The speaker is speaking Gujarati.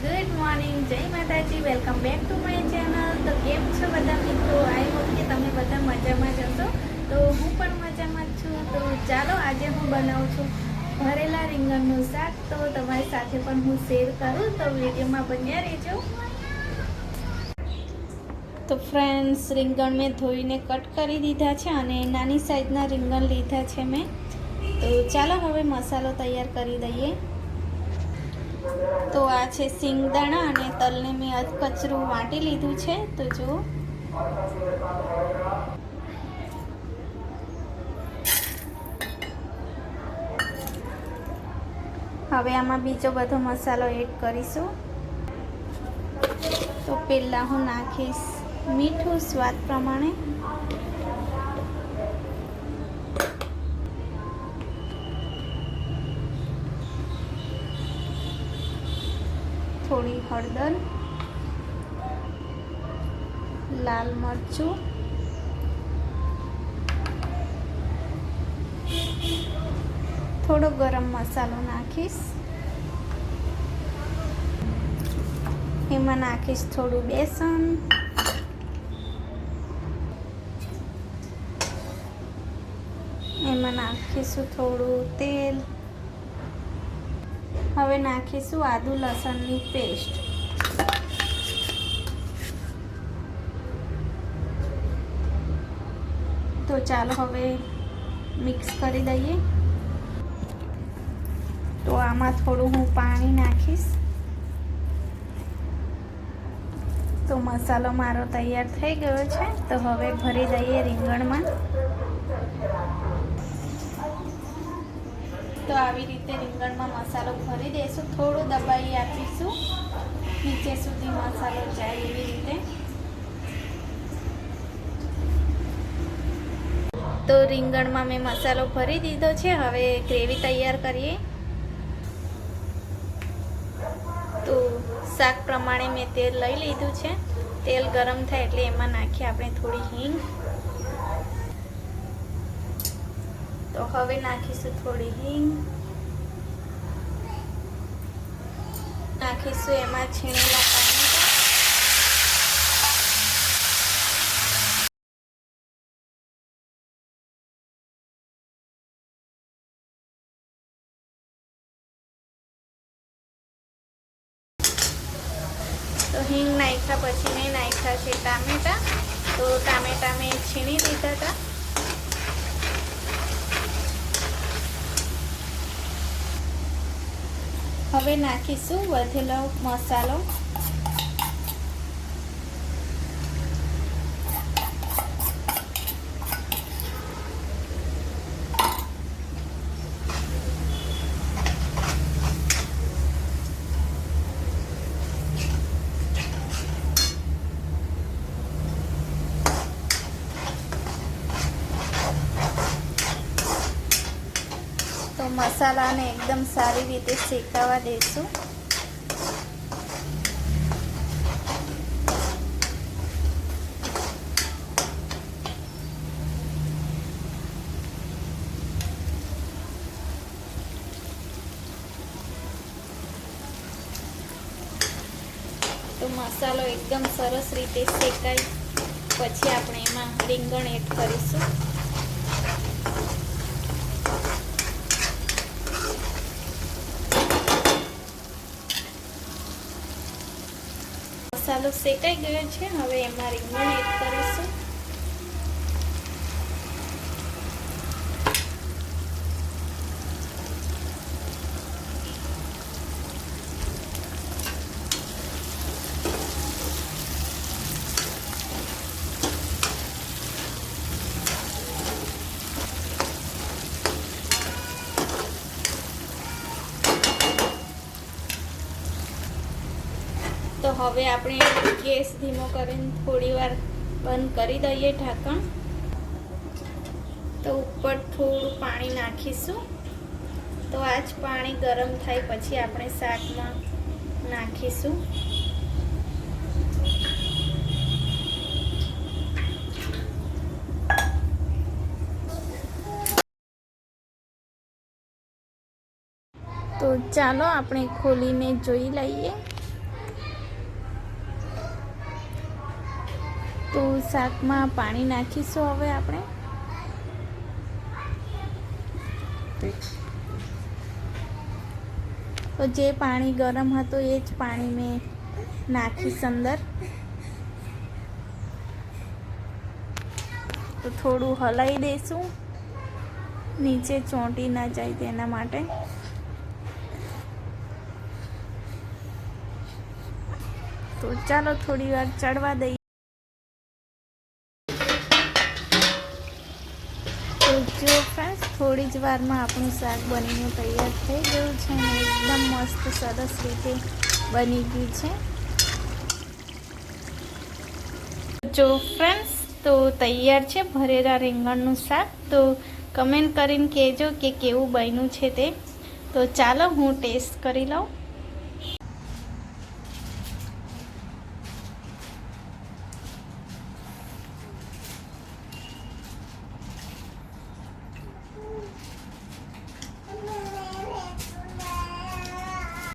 ગુડ મોર્નિંગ જય માતાજી. Welcome back to my channel તો કેમ છો બધા મિત્રો? આઈ હોપ કે તમે બધા મજામાં જ હશો. તો હું પણ મજામાં જ છું. તો ચાલો આજે હું બનાવું છું ભરેલા રીંગણનું શાક. તો તમારી સાથે પણ હું શેર કરું. તો વિડીયોમાં બન્યા રહેજો. તો ફ્રેન્ડ્સ રીંગણ મેં ધોઈને કટ કરી દીધા છે અને નાની સાઈઝના રીંગણ લીધા છે મેં. તો ચાલો હવે મસાલો તૈયાર કરી દઈએ. તો આ છે સિંગદાણા અને તલને મેં અધકચરું વાટી લીધું છે. તો જુઓ હવે આમાં બીજો બધો મસાલો એડ કરીશું. તો પહેલાં હું નાખીશ મીઠું સ્વાદ પ્રમાણે. થોડી હળદર, લાલ મરચું, થોડો ગરમ મસાલો નાખીશ. એમાં નાખીશ થોડું બેસન. એમાં નાખીશું થોડું તેલ. હવે નાખીશું આદુ લસણની પેસ્ટ. તો ચાલો હવે મિક્સ કરી દઈએ. તો આમાં થોડું હું પાણી નાખીશ. તો મસાલો મારો તૈયાર થઈ ગયો છે. તો હવે ભરી દઈએ રીંગણમાં. તો આવી રીતે રીંગણમાં મસાલો ભરી દઈશું. થોડું દબાઈ આપીશું. નીચે સુધી મસાલો જાય એવી રીતે. તો રીંગણમાં મેં મસાલો ભરી દીધો છે. હવે ગ્રેવી તૈયાર કરીએ. તો શાક પ્રમાણે મેં તેલ લઈ લીધું છે. તેલ ગરમ થાય એટલે એમાં નાખીએ આપણે થોડી હિંગ. તો હવે નાખીશું થોડી હિંગ. નાખીશું એમાં છીણેલા ટામેટા તો હિંગ નાખ્યા પછી મેં નાખ્યા છે ટામેટા. તો ટામેટા મેં છીણી દીધા હતા. હવે નાખીશું વધેલો મસાલો. મસાલાને એકદમ સારી રીતે શેકાવા દઈશું તો મસાલો એકદમ સરસ રીતે શેકાય. પછી આપણે એમાં રીંગણ એડ કરીશું. મસાલો શેકાઈ ગયો છે. હવે એમાં રીંગણ એડ કરીશું. તો હવે આપણે ગેસ ધીમો કરીને થોડી વાર બંધ કરી દઈએ ઢાંકણ. તો ઉપર થોડું પાણી નાખીશું. તો આ જ પાણી ગરમ થાય પછી આપણે શાકમાં નાખીશું. તો ચાલો આપણે ખોલીને જોઈ લઈએ. તો શાકમાં પાણી નાખીશું હવે આપણે? તો જે પાણી ગરમ હતું એ જ પાણી મેં નાખીશ અંદર. તો થોડું હલાવી દઈશું નીચે ચોંટી ના જાય તેના માટે. તો ચાલો થોડી વાર ચડવા દઈએ. થોડી જ વારમાં આપણું શાક બનીને તૈયાર થઈ ગયું છે અને એકદમ મસ્ત, સરસ રીતે બની ગયું છે. જો ફ્રેન્ડ્સ તો તૈયાર છે ભરેલા રીંગણનું શાક. તો કમેન્ટ કરીને કહેજો કે કેવું બન્યું છે તે. તો ચાલો હું ટેસ્ટ કરી લઉં.